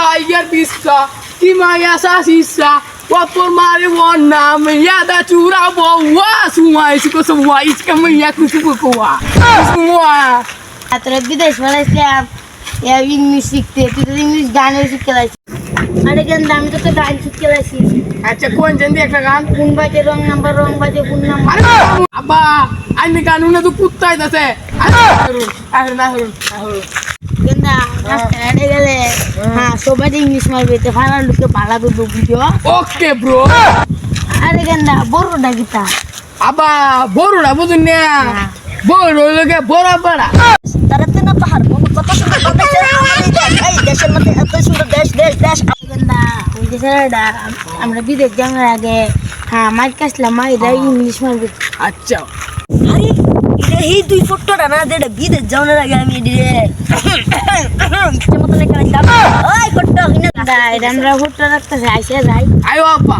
Tiger bisa Kimaya sisa Wapur mari wana Meyada curah bawa Semua isuku semua Isuka menyaku suku kuah Semua তোরা বিদেশ Ya, English শিখতে তুই তো English গানও শিখতে লাগছিস আরে কেন আমি তো তো গান শিখতে লাগছি Acha kuan jendi একটা গান? কোন বাজে রং নাম্বার রং বাজে কোন নাম্বার? আরে আব্বা আইনি গান উনি তো কুত্তাই দাসে আরে আরে না হরুন হরুন গেন্দা রাস্তায় গেলে হ্যাঁ সবাই ইংলিশ মারবে তো ফাইনাল লোকে ভাড়া দেবো বুঝো ওকে ব্রো আরে গেন্দা বড়টা গীতা আব্বা বড়রা বুঝুন না। বড় লোকে বড় বড়া তারা তো না পাহাড় দেশ দেশ দেশ। আমরা বিদেশ যাওয়ার আগে হ্যাঁ মাইক কাসলাম মাইরা ইংলিশ মারবে। আচ্ছা। আরে এটা এই দুই ফটোটা না যেটা বিদেশ যাওয়ার আগে আমি ওই ফটো আমরা ফটো রাখতেছি আইসে যাই। আয়ো আব্বা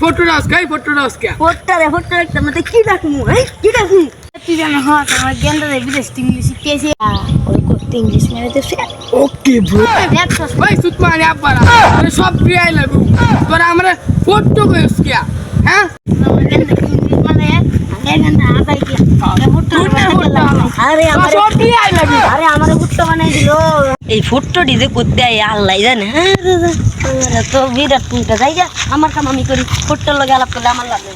ফটো রাস কাই ফটো রাস কে ফটো রে ফটো রাখতে মতে কি রাখমু এই কি রাখমু? তুই জানো হ্যাঁ তোমার গেন্দা রে বিদেশ ইংলিশ করতে ইংলিশ মেরে দেছে ওকে ব্রো দেখছ ভাই সুতমানি আব্বারা মানে সব ক্রিয়াই লাগু তোরা আমরা ফটো কইস কে হ্যাঁ? মানে আরে আরে এই ফটোটি যে করতে আল্লাহ জানে। হ্যাঁ তো বিরাট যাই যা। আমার কাম আমি করি। ফটো লগে আলাপ করলে আমার লাগে